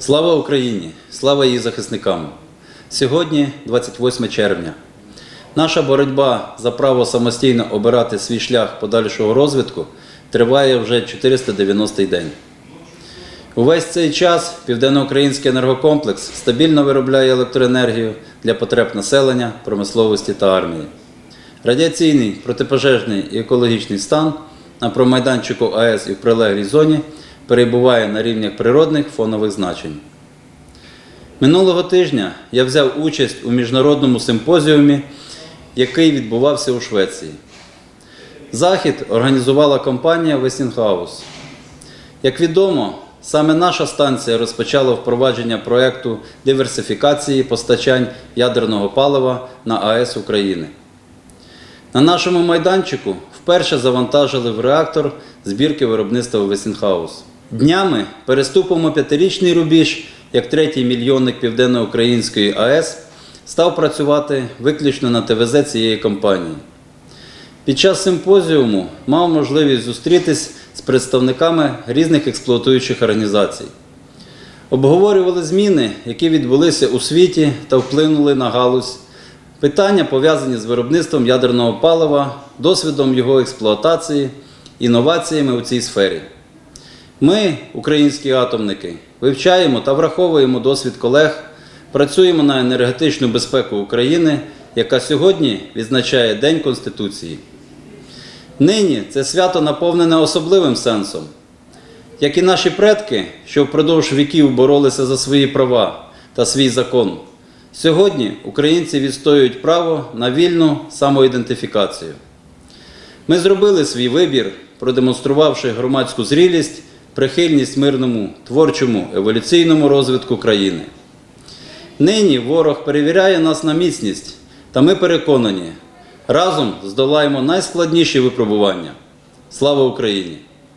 Слава Україні! Слава її захисникам! Сьогодні 28 червня. Наша боротьба за право самостійно обирати свій шлях подальшого розвитку триває вже 490-й день. Увесь цей час Південноукраїнський енергокомплекс стабільно виробляє електроенергію для потреб населення, промисловості та армії. Радіаційний, протипожежний і екологічний стан на промайданчику АЕС і в прилеглій зоні перебуває на рівнях природних фонових значень. Минулого тижня я взяв участь у міжнародному симпозіумі, який відбувався у Швеції. Захід організувала компанія Westinghouse. Як відомо, саме наша станція розпочала впровадження проєкту диверсифікації постачань ядерного палива на АЕС України. На нашому майданчику вперше завантажили в реактор збірки виробництва Westinghouse. Днями переступимо п'ятирічний рубіж, як третій мільйонник Південноукраїнської АЕС став працювати виключно на ТВЗ цієї компанії. Під час симпозіуму мав можливість зустрітись з представниками різних експлуатуючих організацій. Обговорювали зміни, які відбулися у світі та вплинули на галузь, питання пов'язані з виробництвом ядерного палива, досвідом його експлуатації, інноваціями у цій сфері. Ми, українські атомники, вивчаємо та враховуємо досвід колег, працюємо на енергетичну безпеку України, яка сьогодні відзначає День Конституції. Нині це свято наповнене особливим сенсом. Як і наші предки, що впродовж віків боролися за свої права та свій закон, сьогодні українці відстоюють право на вільну самоідентифікацію. Ми зробили свій вибір, продемонструвавши громадську зрілість, прихильність мирному, творчому, еволюційному розвитку країни. Нині ворог перевіряє нас на міцність, та ми переконані, разом здолаємо найскладніші випробування. Слава Україні!